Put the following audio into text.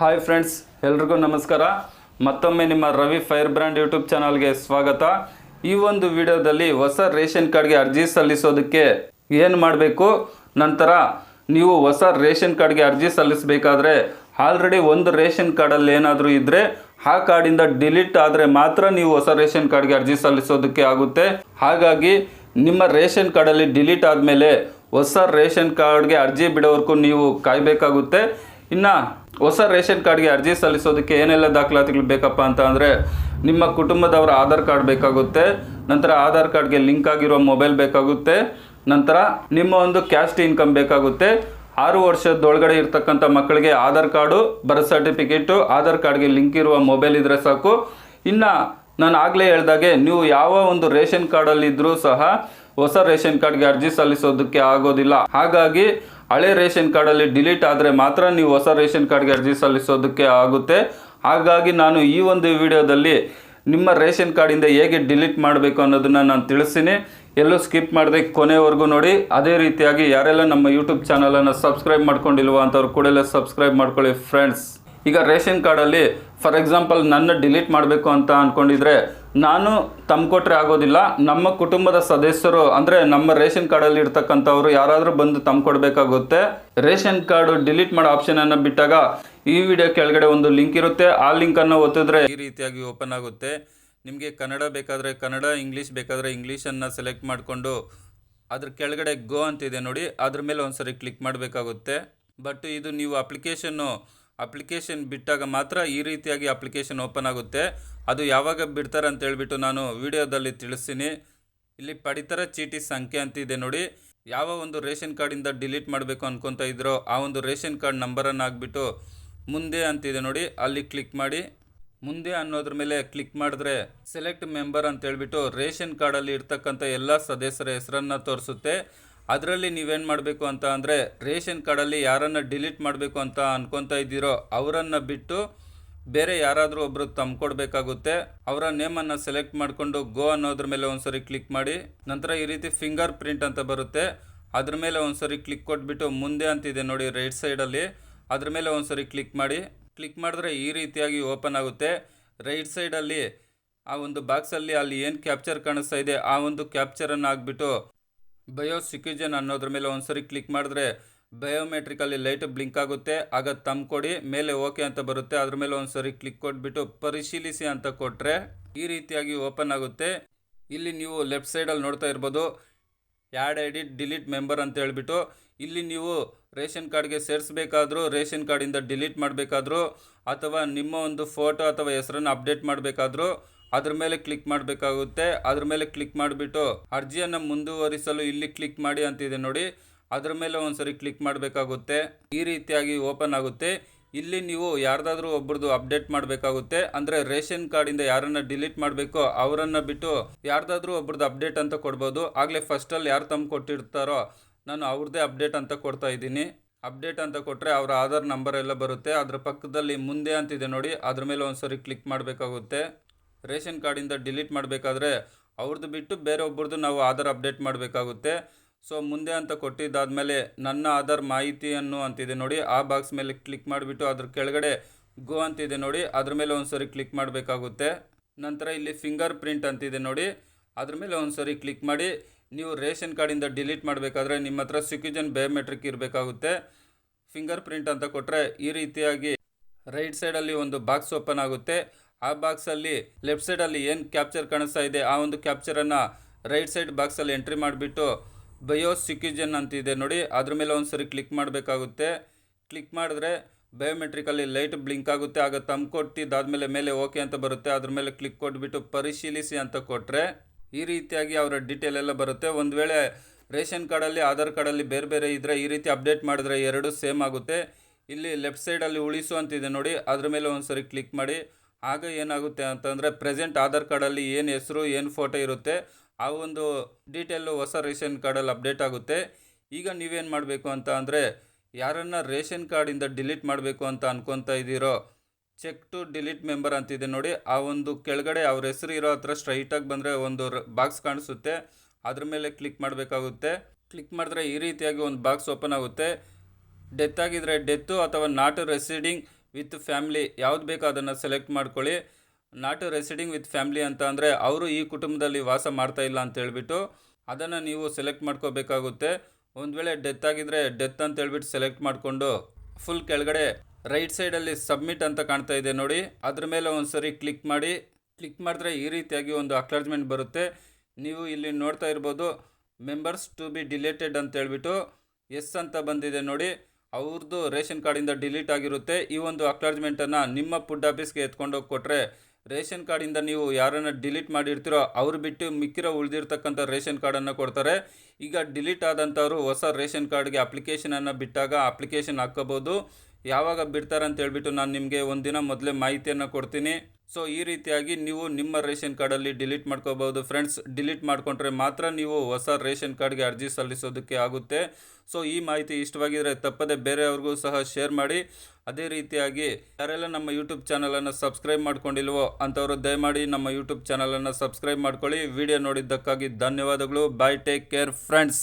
Hi friends ಎಲ್ರಿಗೂ ನಮಸ್ಕಾರ. ಮತ್ತೊಮ್ಮೆ ನಿಮ್ಮ ರವಿ ಫೈರ್ ಬ್ರ್ಯಾಂಡ್ ಯೂಟ್ಯೂಬ್ ಚಾನಲ್ಗೆ ಸ್ವಾಗತ. ಈ ಒಂದು ವಿಡಿಯೋದಲ್ಲಿ ಹೊಸ ರೇಷನ್ ಕಾರ್ಡ್ಗೆ ಅರ್ಜಿ ಸಲ್ಲಿಸೋದಕ್ಕೆ ಏನು ಮಾಡಬೇಕು? ನಂತರ ನೀವು ಹೊಸ ರೇಷನ್ ಕಾರ್ಡ್ಗೆ ಅರ್ಜಿ ಸಲ್ಲಿಸಬೇಕಾದ್ರೆ ಆಲ್ರೆಡಿ ಒಂದು ರೇಷನ್ ಕಾರ್ಡಲ್ಲಿ ಏನಾದರೂ ಇದ್ದರೆ ಆ ಕಾರ್ಡಿಂದ ಡಿಲೀಟ್ ಆದರೆ ಮಾತ್ರ ನೀವು ಹೊಸ ರೇಷನ್ ಕಾರ್ಡ್ಗೆ ಅರ್ಜಿ ಸಲ್ಲಿಸೋದಕ್ಕೆ ಆಗುತ್ತೆ. ಹಾಗಾಗಿ ನಿಮ್ಮ ರೇಷನ್ ಕಾರ್ಡಲ್ಲಿ ಡಿಲೀಟ್ ಆದಮೇಲೆ ಹೊಸ ರೇಷನ್ ಕಾರ್ಡ್ಗೆ ಅರ್ಜಿ ಬಿಡೋವರೆಗೂ ನೀವು ಕಾಯಬೇಕಾಗುತ್ತೆ. ಇನ್ನು ಹೊಸ ರೇಷನ್ ಕಾರ್ಡ್ಗೆ ಅರ್ಜಿ ಸಲ್ಲಿಸೋದಕ್ಕೆ ಏನೆಲ್ಲ ದಾಖಲಾತಿಗಳು ಬೇಕಪ್ಪ ಅಂತ ಅಂದರೆ ನಿಮ್ಮ ಕುಟುಂಬದವರ ಆಧಾರ್ ಕಾರ್ಡ್ ಬೇಕಾಗುತ್ತೆ, ನಂತರ ಆಧಾರ್ ಕಾರ್ಡ್ಗೆ ಲಿಂಕ್ ಆಗಿರೋ ಮೊಬೈಲ್ ಬೇಕಾಗುತ್ತೆ, ನಂತರ ನಿಮ್ಮ ಒಂದು ಕ್ಯಾಸ್ಟ್ ಇನ್ಕಮ್ ಬೇಕಾಗುತ್ತೆ. ಆರು ವರ್ಷದೊಳಗಡೆ ಇರ್ತಕ್ಕಂಥ ಮಕ್ಕಳಿಗೆ Aadhaar card, birth certificate, Aadhaar ಕಾರ್ಡ್ಗೆ ಲಿಂಕ್ ಇರುವ ಮೊಬೈಲ್ ಇದ್ದರೆ ಸಾಕು. ಇನ್ನು ನಾನು ಆಗಲೇ ಹೇಳ್ದಾಗೆ ನೀವು ಯಾವ ಒಂದು ರೇಷನ್ ಕಾರ್ಡಲ್ಲಿದ್ದರೂ ಸಹ ಹೊಸ ರೇಷನ್ ಕಾರ್ಡ್ಗೆ ಅರ್ಜಿ ಸಲ್ಲಿಸೋದಕ್ಕೆ ಆಗೋದಿಲ್ಲ. ಹಾಗಾಗಿ ಹಳೆ ರೇಷನ್ ಕಾರ್ಡಲ್ಲಿ ಡಿಲೀಟ್ ಆದರೆ ಮಾತ್ರ ನೀವು ಹೊಸ ರೇಷನ್ ಕಾರ್ಡ್ಗೆ ಅರ್ಜಿ ಸಲ್ಲಿಸೋದಕ್ಕೆ ಆಗುತ್ತೆ. ಹಾಗಾಗಿ ನಾನು ಈ ಒಂದು ವಿಡಿಯೋದಲ್ಲಿ ನಿಮ್ಮ ರೇಷನ್ ಕಾರ್ಡಿಂದ ಹೇಗೆ ಡಿಲೀಟ್ ಮಾಡಬೇಕು ಅನ್ನೋದನ್ನು ನಾನು ತಿಳಿಸ್ತೀನಿ. ಎಲ್ಲೂ ಸ್ಕಿಪ್ ಮಾಡದೆ ಕೊನೆವರೆಗೂ ನೋಡಿ. ಅದೇ ರೀತಿಯಾಗಿ ಯಾರೆಲ್ಲ ನಮ್ಮ ಯೂಟ್ಯೂಬ್ ಚಾನಲನ್ನು ಸಬ್ಸ್ಕ್ರೈಬ್ ಮಾಡ್ಕೊಂಡಿಲ್ವ ಅಂಥವ್ರು ಕೂಡಲೇ ಸಬ್ಸ್ಕ್ರೈಬ್ ಮಾಡ್ಕೊಳ್ಳಿ ಫ್ರೆಂಡ್ಸ್. ಈಗ ರೇಷನ್ ಕಾರ್ಡಲ್ಲಿ ಫಾರ್ ಎಕ್ಸಾಂಪಲ್ ನನ್ನ ಡಿಲೀಟ್ ಮಾಡಬೇಕು ಅಂತ ಅಂದ್ಕೊಂಡಿದ್ರೆ ನಾನು ತಂದ್ಕೊಟ್ರೆ ಆಗೋದಿಲ್ಲ. ನಮ್ಮ ಕುಟುಂಬದ ಸದಸ್ಯರು, ಅಂದರೆ ನಮ್ಮ ರೇಷನ್ ಕಾರ್ಡಲ್ಲಿ ಇರ್ತಕ್ಕಂಥವ್ರು ಯಾರಾದರೂ ಬಂದು ತಂದ್ಕೊಡ್ಬೇಕಾಗುತ್ತೆ ರೇಷನ್ ಕಾರ್ಡು ಡಿಲೀಟ್ ಮಾಡೋ ಆಪ್ಷನನ್ನು ಬಿಟ್ಟಾಗ ಈ ವಿಡಿಯೋ ಕೆಳಗಡೆ ಒಂದು ಲಿಂಕ್ ಇರುತ್ತೆ. ಆ ಲಿಂಕನ್ನು ಒತ್ತಿದ್ರೆ ಈ ರೀತಿಯಾಗಿ ಓಪನ್ ಆಗುತ್ತೆ. ನಿಮಗೆ ಕನ್ನಡ ಬೇಕಾದರೆ ಕನ್ನಡ, ಇಂಗ್ಲೀಷ್ ಬೇಕಾದರೆ ಇಂಗ್ಲೀಷನ್ನು ಸೆಲೆಕ್ಟ್ ಮಾಡಿಕೊಂಡು ಅದ್ರ ಕೆಳಗಡೆ ಗೋ ಅಂತಿದೆ ನೋಡಿ. ಅದ್ರ ಮೇಲೆ ಒಂದ್ಸರಿ ಕ್ಲಿಕ್ ಮಾಡಬೇಕಾಗುತ್ತೆ. ಬಟ್ ಇದು ನೀವು ಅಪ್ಲಿಕೇಶನ್ನು ಅಪ್ಲಿಕೇಶನ್ ಬಿಟ್ಟಾಗ ಮಾತ್ರ ಈ ರೀತಿಯಾಗಿ ಅಪ್ಲಿಕೇಶನ್ ಓಪನ್ ಆಗುತ್ತೆ. ಅದು ಯಾವಾಗ ಬಿಡ್ತಾರೆ ಅಂತ ಹೇಳ್ಬಿಟ್ಟು ನಾನು ವಿಡಿಯೋದಲ್ಲಿ ತಿಳಿಸ್ತೀನಿ. ಇಲ್ಲಿ ಪಡಿತರ ಚೀಟಿ ಸಂಖ್ಯೆ ಅಂತಿದೆ ನೋಡಿ. ಯಾವ ಒಂದು ರೇಷನ್ ಕಾರ್ಡಿಂದ ಡಿಲೀಟ್ ಮಾಡಬೇಕು ಅನ್ಕೊತಾ ಇದ್ರೋ ಆ ಒಂದು ರೇಷನ್ ಕಾರ್ಡ್ ನಂಬರನ್ನು ಹಾಕ್ಬಿಟ್ಟು ಮುಂದೆ ಅಂತಿದೆ ನೋಡಿ. ಅಲ್ಲಿ ಕ್ಲಿಕ್ ಮಾಡಿ. ಮುಂದೆ ಅನ್ನೋದ್ರ ಮೇಲೆ ಕ್ಲಿಕ್ ಮಾಡಿದ್ರೆ ಸೆಲೆಕ್ಟ್ ಮೆಂಬರ್ ಅಂತ ಹೇಳ್ಬಿಟ್ಟು ರೇಷನ್ ಕಾರ್ಡಲ್ಲಿ ಇರ್ತಕ್ಕಂಥ ಎಲ್ಲ ಸದಸ್ಯರ ಹೆಸರನ್ನು ತೋರಿಸುತ್ತೆ. ಅದರಲ್ಲಿ ನೀವೇನು ಮಾಡಬೇಕು ಅಂತ ಅಂದರೆ ರೇಷನ್ ಕಾರ್ಡಲ್ಲಿ ಯಾರನ್ನು ಡಿಲೀಟ್ ಮಾಡಬೇಕು ಅಂತ ಅನ್ಕೊತಾ ಇದ್ದೀರೋ ಅವರನ್ನು ಬಿಟ್ಟು ಬೇರೆ ಯಾರಾದರೂ ಒಬ್ಬರು ತಂಬ್ಕೊಡ್ಬೇಕಾಗುತ್ತೆ ಅವರ ನೇಮನ್ನು ಸೆಲೆಕ್ಟ್ ಮಾಡಿಕೊಂಡು ಗೋ ಅನ್ನೋದ್ರ ಮೇಲೆ ಒಂದ್ಸರಿ ಕ್ಲಿಕ್ ಮಾಡಿ, ನಂತರ ಈ ರೀತಿ ಫಿಂಗರ್ ಪ್ರಿಂಟ್ ಅಂತ ಬರುತ್ತೆ, ಅದ್ರ ಮೇಲೆ ಒಂದ್ಸರಿ ಕ್ಲಿಕ್ ಕೊಟ್ಬಿಟ್ಟು ಮುಂದೆ ಅಂತಿದೆ ನೋಡಿ ರೈಟ್ ಸೈಡಲ್ಲಿ ಅದ್ರ ಮೇಲೆ ಒಂದ್ಸರಿ ಕ್ಲಿಕ್ ಮಾಡಿ, ಕ್ಲಿಕ್ ಮಾಡಿದ್ರೆ ಈ ರೀತಿಯಾಗಿ ಓಪನ್ ಆಗುತ್ತೆ. ರೈಟ್ ಸೈಡಲ್ಲಿ ಆ ಒಂದು ಬಾಕ್ಸಲ್ಲಿ ಅಲ್ಲಿ ಏನು ಕ್ಯಾಪ್ಚರ್ ಕಾಣಿಸ್ತಾ ಇದೆ, ಆ ಒಂದು ಕ್ಯಾಪ್ಚರನ್ನು ಹಾಕ್ಬಿಟ್ಟು ಬಯೋ ಸಿಕ್ಯೂಜನ್ ಅನ್ನೋದ್ರ ಮೇಲೆ ಒಂದ್ಸರಿ ಕ್ಲಿಕ್ ಮಾಡಿದ್ರೆ ಬಯೋಮೆಟ್ರಿಕಲ್ಲಿ ಲೈಟ್ ಬ್ಲಿಂಕ್ ಆಗುತ್ತೆ. ಆಗ ತಮ್ಮ ಕೊಡಿ, ಮೇಲೆ ಓಕೆ ಅಂತ ಬರುತ್ತೆ. ಅದ್ರ ಮೇಲೆ ಒಂದ್ಸರಿ ಕ್ಲಿಕ್ ಕೊಟ್ಬಿಟ್ಟು ಪರಿಶೀಲಿಸಿ ಅಂತ ಕೊಟ್ಟರೆ ಈ ರೀತಿಯಾಗಿ ಓಪನ್ ಆಗುತ್ತೆ. ಇಲ್ಲಿ ನೀವು ಲೆಫ್ಟ್ ಸೈಡಲ್ಲಿ ನೋಡ್ತಾ ಇರ್ಬೋದು. ಆ್ಯಡ್ ಡಿ ಡಿಲೀಟ್ ಮೆಂಬರ್ ಅಂತ ಹೇಳ್ಬಿಟ್ಟು ಇಲ್ಲಿ ನೀವು ರೇಷನ್ ಕಾರ್ಡ್ಗೆ ಸೇರಿಸ್ಬೇಕಾದ್ರೂ, ರೇಷನ್ ಕಾರ್ಡಿಂದ ಡಿಲೀಟ್ ಮಾಡಬೇಕಾದ್ರೂ, ಅಥವಾ ನಿಮ್ಮ ಒಂದು ಫೋಟೋ ಅಥವಾ ಹೆಸರನ್ನು ಅಪ್ಡೇಟ್ ಮಾಡಬೇಕಾದ್ರೂ ಅದ್ರ ಮೇಲೆ ಕ್ಲಿಕ್ ಮಾಡಬೇಕಾಗುತ್ತೆ. ಅದ್ರ ಮೇಲೆ ಕ್ಲಿಕ್ ಮಾಡಿಬಿಟ್ಟು ಅರ್ಜಿಯನ್ನು ಮುಂದುವರಿಸಲು ಇಲ್ಲಿ ಕ್ಲಿಕ್ ಮಾಡಿ ಅಂತಿದೆ ನೋಡಿ. ಅದ್ರ ಮೇಲೆ ಒಂದ್ಸರಿ ಕ್ಲಿಕ್ ಮಾಡಬೇಕಾಗುತ್ತೆ. ಈ ರೀತಿಯಾಗಿ ಓಪನ್ ಆಗುತ್ತೆ. ಇಲ್ಲಿ ನೀವು ಯಾರ್ದಾದ್ರೂ ಒಬ್ರದ್ದು ಅಪ್ಡೇಟ್ ಮಾಡಬೇಕಾಗುತ್ತೆ. ಅಂದರೆ ರೇಷನ್ ಕಾರ್ಡಿಂದ ಯಾರನ್ನ ಡಿಲೀಟ್ ಮಾಡಬೇಕೋ ಅವರನ್ನ ಬಿಟ್ಟು ಯಾರ್ದಾದ್ರೂ ಒಬ್ರದ್ದು ಅಪ್ಡೇಟ್ ಅಂತ ಕೊಡ್ಬೋದು. ಆಗಲೇ ಫಸ್ಟಲ್ಲಿ ಯಾರು ತಮ್ಮ ಕೊಟ್ಟಿರ್ತಾರೋ ನಾನು ಅವ್ರದ್ದೇ ಅಪ್ಡೇಟ್ ಅಂತ ಕೊಡ್ತಾ ಇದ್ದೀನಿ. ಅಪ್ಡೇಟ್ ಅಂತ ಕೊಟ್ಟರೆ ಅವರ ಆಧಾರ್ ನಂಬರ್ ಎಲ್ಲ ಬರುತ್ತೆ. ಅದ್ರ ಪಕ್ಕದಲ್ಲಿ ಮುಂದೆ ಅಂತಿದೆ ನೋಡಿ. ಅದ್ರ ಮೇಲೆ ಒಂದ್ಸರಿ ಕ್ಲಿಕ್ ಮಾಡಬೇಕಾಗುತ್ತೆ. ರೇಷನ್ ಕಾರ್ಡಿಂದ ಡಿಲೀಟ್ ಮಾಡಬೇಕಾದ್ರೆ ಅವ್ರದ್ದು ಬಿಟ್ಟು ಬೇರೆ ಒಬ್ಬರದ್ದು ನಾವು ಆಧಾರ್ ಅಪ್ಡೇಟ್ ಮಾಡಬೇಕಾಗುತ್ತೆ. ಸೊ ಮುಂದೆ ಅಂತ ಕೊಟ್ಟಿದ್ದಾದಮೇಲೆ ನನ್ನ ಆಧಾರ್ ಮಾಹಿತಿಯನ್ನು ಅಂತಿದೆ ನೋಡಿ, ಆ ಬಾಕ್ಸ್ ಮೇಲೆ ಕ್ಲಿಕ್ ಮಾಡಿಬಿಟ್ಟು ಅದ್ರ ಕೆಳಗಡೆ ಗೋ ಅಂತಿದೆ ನೋಡಿ, ಅದ್ರ ಮೇಲೆ ಒಂದ್ಸರಿ ಕ್ಲಿಕ್ ಮಾಡಬೇಕಾಗುತ್ತೆ. ನಂತರ ಇಲ್ಲಿ ಫಿಂಗರ್ ಪ್ರಿಂಟ್ ಅಂತಿದೆ ನೋಡಿ, ಅದ್ರ ಮೇಲೆ ಒಂದ್ಸರಿ ಕ್ಲಿಕ್ ಮಾಡಿ, ನೀವು ರೇಷನ್ ಕಾರ್ಡಿಂದ ಡಿಲೀಟ್ ಮಾಡಬೇಕಾದ್ರೆ ನಿಮ್ಮ ಹತ್ರ ಸಿಕ್ಯುಜನ್ ಬಯೋಮೆಟ್ರಿಕ್ ಇರಬೇಕಾಗುತ್ತೆ. ಫಿಂಗರ್ ಪ್ರಿಂಟ್ ಅಂತ ಕೊಟ್ಟರೆ ಈ ರೀತಿಯಾಗಿ ರೈಟ್ ಸೈಡಲ್ಲಿ ಒಂದು ಬಾಕ್ಸ್ ಓಪನ್ ಆಗುತ್ತೆ. ಆ ಬಾಕ್ಸಲ್ಲಿ ಲೆಫ್ಟ್ ಸೈಡಲ್ಲಿ ಏನು ಕ್ಯಾಪ್ಚರ್ ಕಾಣಿಸ್ತಾ ಇದೆ? ಆ ಒಂದು ಕ್ಯಾಪ್ಚರನ್ನು ರೈಟ್ ಸೈಡ್ ಬಾಕ್ಸಲ್ಲಿ ಎಂಟ್ರಿ ಮಾಡಿಬಿಟ್ಟು ಬಯೋ ಸಿಕ್ಯುಜನ್ ಅಂತಿದೆ ನೋಡಿ. ಅದ್ರ ಮೇಲೆ ಒಂದ್ಸರಿ ಕ್ಲಿಕ್ ಮಾಡಬೇಕಾಗುತ್ತೆ. ಕ್ಲಿಕ್ ಮಾಡಿದ್ರೆ ಬಯೋಮೆಟ್ರಿಕಲ್ಲಿ ಲೈಟ್ ಬ್ಲಿಂಕ್ ಆಗುತ್ತೆ. ಆಗ ತಮ್ಮ ಕೊಟ್ಟಿದ್ದಾದಮೇಲೆ ಮೇಲೆ ಓಕೆ ಅಂತ ಬರುತ್ತೆ. ಅದ್ರ ಮೇಲೆ ಕ್ಲಿಕ್ ಕೊಟ್ಬಿಟ್ಟು ಪರಿಶೀಲಿಸಿ ಅಂತ ಕೊಟ್ಟರೆ ಈ ರೀತಿಯಾಗಿ ಅವರ ಡೀಟೇಲ್ ಎಲ್ಲ ಬರುತ್ತೆ. ಒಂದು ವೇಳೆ ರೇಷನ್ ಕಾರ್ಡಲ್ಲಿ ಆಧಾರ್ ಕಾರ್ಡಲ್ಲಿ ಬೇರೆ ಬೇರೆ ಇದ್ದರೆ ಈ ರೀತಿ ಅಪ್ಡೇಟ್ ಮಾಡಿದ್ರೆ ಎರಡು ಸೇಮ್ ಆಗುತ್ತೆ. ಇಲ್ಲಿ ಲೆಫ್ಟ್ ಸೈಡಲ್ಲಿ ಉಳಿಸು ಅಂತಿದೆ ನೋಡಿ. ಅದ್ರ ಮೇಲೆ ಒಂದ್ಸರಿ ಕ್ಲಿಕ್ ಮಾಡಿ. ಆಗ ಏನಾಗುತ್ತೆ ಅಂತಂದರೆ ಪ್ರೆಸೆಂಟ್ ಆಧಾರ್ ಕಾರ್ಡಲ್ಲಿ ಏನು ಹೆಸರು, ಏನು ಫೋಟೋ ಇರುತ್ತೆ, ಆ ಒಂದು ಡೀಟೇಲು ಹೊಸ ರೇಷನ್ ಕಾರ್ಡಲ್ಲಿ ಅಪ್ಡೇಟ್ ಆಗುತ್ತೆ. ಈಗ ನೀವೇನು ಮಾಡಬೇಕು ಅಂತ ಅಂದರೆ ಯಾರನ್ನ ರೇಷನ್ ಕಾರ್ಡಿಂದ ಡಿಲೀಟ್ ಮಾಡಬೇಕು ಅಂತ ಅನ್ಕೊತಾ ಇದ್ದೀರೋ ಚೆಕ್ ಟು ಡಿಲೀಟ್ ಮೆಂಬರ್ ಅಂತಿದೆ ನೋಡಿ, ಆ ಒಂದು ಕೆಳಗಡೆ ಅವ್ರ ಹೆಸರು ಇರೋ ಹತ್ರ ಸ್ಟ್ರೈಟಾಗಿ ಬಂದರೆ ಒಂದು ಬಾಕ್ಸ್ ಕಾಣಿಸುತ್ತೆ. ಅದ್ರ ಮೇಲೆ ಕ್ಲಿಕ್ ಮಾಡಬೇಕಾಗುತ್ತೆ. ಕ್ಲಿಕ್ ಮಾಡಿದ್ರೆ ಈ ರೀತಿಯಾಗಿ ಒಂದು ಬಾಕ್ಸ್ ಓಪನ್ ಆಗುತ್ತೆ. ಡೆತ್ ಆಗಿದ್ರೆ ಡೆತ್ತು ಅಥವಾ ನಾಟ್ ರೆಸಿಡಿಂಗ್ ವಿತ್ ಫ್ಯಾಮ್ಲಿ, ಯಾವ್ದು ಬೇಕೋ ಅದನ್ನು ಸೆಲೆಕ್ಟ್ ಮಾಡ್ಕೊಳ್ಳಿ. ನಾಟ್ ರೆಸಿಡಿಂಗ್ ವಿತ್ ಫ್ಯಾಮ್ಲಿ ಅಂತ ಅಂದರೆ ಅವರು ಈ ಕುಟುಂಬದಲ್ಲಿ ವಾಸ ಮಾಡ್ತಾ ಇಲ್ಲ ಅಂತ ಹೇಳ್ಬಿಟ್ಟು ಅದನ್ನು ನೀವು ಸೆಲೆಕ್ಟ್ ಮಾಡ್ಕೋಬೇಕಾಗುತ್ತೆ. ಒಂದು ವೇಳೆ ಡೆತ್ ಆಗಿದ್ರೆ ಡೆತ್ ಅಂತ ಹೇಳ್ಬಿಟ್ಟು ಸೆಲೆಕ್ಟ್ ಮಾಡಿಕೊಂಡು ಫುಲ್ ಕೆಳಗಡೆ ರೈಟ್ ಸೈಡಲ್ಲಿ ಸಬ್ಮಿಟ್ ಅಂತ ಕಾಣ್ತಾ ಇದೆ ನೋಡಿ. ಅದ್ರ ಮೇಲೆ ಒಂದ್ಸರಿ ಕ್ಲಿಕ್ ಮಾಡಿ. ಕ್ಲಿಕ್ ಮಾಡಿದ್ರೆ ಈ ರೀತಿಯಾಗಿ ಒಂದು ಅಕ್ಲಾಜ್ಮೆಂಟ್ ಬರುತ್ತೆ. ನೀವು ಇಲ್ಲಿ ನೋಡ್ತಾ ಇರ್ಬೋದು, ಮೆಂಬರ್ಸ್ ಟು ಬಿ ಡಿಲೇಟೆಡ್ ಅಂತ ಹೇಳ್ಬಿಟ್ಟು ಎಸ್ ಅಂತ ಬಂದಿದೆ ನೋಡಿ. ಅವ್ರದ್ದು ರೇಷನ್ ಕಾರ್ಡಿಂದ ಡಿಲೀಟ್ ಆಗಿರುತ್ತೆ. ಈ ಒಂದು ಅಕ್ನಾಲಜ್ಮೆಂಟನ್ನು ನಿಮ್ಮ ಫುಡ್ ಆಫೀಸ್ಗೆ ಎತ್ಕೊಂಡೋಗಿ ಕೊಟ್ಟರೆ ರೇಷನ್ ಕಾರ್ಡಿಂದ ನೀವು ಯಾರನ್ನು ಡಿಲೀಟ್ ಮಾಡಿರ್ತೀರೋ ಅವ್ರು ಬಿಟ್ಟು ಮಿಕ್ಕಿರೋ ಉಳಿದಿರ್ತಕ್ಕಂಥ ರೇಷನ್ ಕಾರ್ಡನ್ನು ಕೊಡ್ತಾರೆ. ಈಗ ಡಿಲೀಟ್ ಆದಂಥವ್ರು ಹೊಸ ರೇಷನ್ ಕಾರ್ಡ್ಗೆ ಅಪ್ಲಿಕೇಶನನ್ನು ಬಿಟ್ಟಾಗ ಅಪ್ಲಿಕೇಶನ್ ಹಾಕ್ಕೋಬೋದು. ಯಾವಾಗ ಬಿಡ್ತಾರೆ ಅಂತ ಹೇಳ್ಬಿಟ್ಟು ನಾನು ನಿಮಗೆ ಒಂದಿನ ಮೊದಲೇ ಮಾಹಿತಿಯನ್ನು ಕೊಡ್ತೀನಿ. ಸೊ ಈ ರೀತಿಯಾಗಿ ನೀವು ನಿಮ್ಮ ರೇಷನ್ ಕಾರ್ಡಲ್ಲಿ ಡಿಲೀಟ್ ಮಾಡ್ಕೋಬಹುದು. ಫ್ರೆಂಡ್ಸ್ ಡಿಲೀಟ್ ಮಾಡ್ಕೊಂಡ್ರೆ ಮಾತ್ರ ನೀವು ಹೊಸ ರೇಷನ್ ಕಾರ್ಡ್ಗೆ ಅರ್ಜಿ ಸಲ್ಲಿಸೋದಕ್ಕೆ ಆಗುತ್ತೆ. ಸೊ ಈ ಮಾಹಿತಿ ಇಷ್ಟವಾಗಿದ್ದರೆ ತಪ್ಪದೆ ಬೇರೆಯವ್ರಿಗೂ ಸಹ ಶೇರ್ ಮಾಡಿ. ಅದೇ ರೀತಿಯಾಗಿ ಯಾರೆಲ್ಲ ನಮ್ಮ ಯೂಟ್ಯೂಬ್ ಚಾನಲನ್ನು ಸಬ್ಸ್ಕ್ರೈಬ್ ಮಾಡ್ಕೊಂಡಿಲ್ವೋ ಅಂಥವರು ದಯಮಾಡಿ ನಮ್ಮ ಯೂಟ್ಯೂಬ್ ಚಾನಲನ್ನು ಸಬ್ಸ್ಕ್ರೈಬ್ ಮಾಡ್ಕೊಳ್ಳಿ. ವಿಡಿಯೋ ನೋಡಿದ್ದಕ್ಕಾಗಿ ಧನ್ಯವಾದಗಳು. Bye take care friends